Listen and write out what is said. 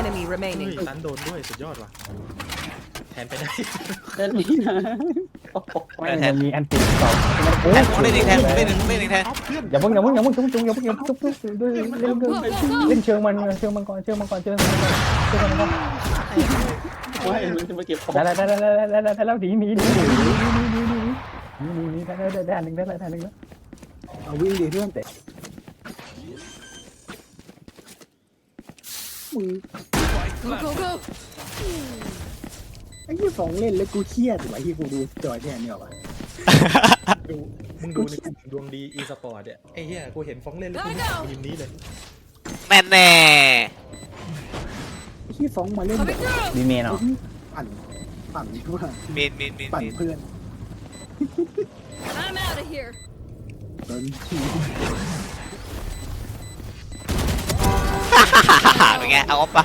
enemy เฮ้ย remaining. ตันโดนด้วยสุดยอดว่ะ แทนไปได้ เล่นนี่นะโอ้โหไม่มันมีอันติดต่อโอ้แทนผมได้หนึ่งแทนผมได้หนึ่งผมได้หนึ่งแทนเอาเพื่อนอย่าเพิ่งอย่าเพิ่งอย่าเพิ่งจุ๊บจุ๊บอย่าเพิ่งอย่าเพิ่งจุ๊บจุ๊บด้วยเล่นเล่นเล่นเชิงมันเชิงมันก่อนเชิงมันก่อนเชิงมันก่อนเชิงมันก่อนไม่มันจะมาเก็บของได้ได้ได้ได้ได้ได้ได้แล้วหนีหนีหนีหนีหนีหนีหนีหนีหนีหนีหนีได้ได้ได้หนึ่งได้ได้หนึ่งแล้วเอาวิ่งดีเพื่อนแต่ มึง Go go go. ไอ้ยี่ฟองเล่นแล้วกูเครียดว่ะที่กูดูจอยแทนเนี่ยว่ะดูมึงดูในกลุ่มดวงดีอีสปอร์ตเนี่ยไอ้เหี้ยกูเห็นฟ้องเล่นแล้วกูนึกถึงทีมนี้เลยแม่นแน่ไอ้ยี่ฟองมาเล่นแบบดีเมนเหรอปั่นปั่นทั่วมีนมีนมีนปั่นมีนเพื่อน I'm out of here. จนที เป็นไงเอาออฟปะ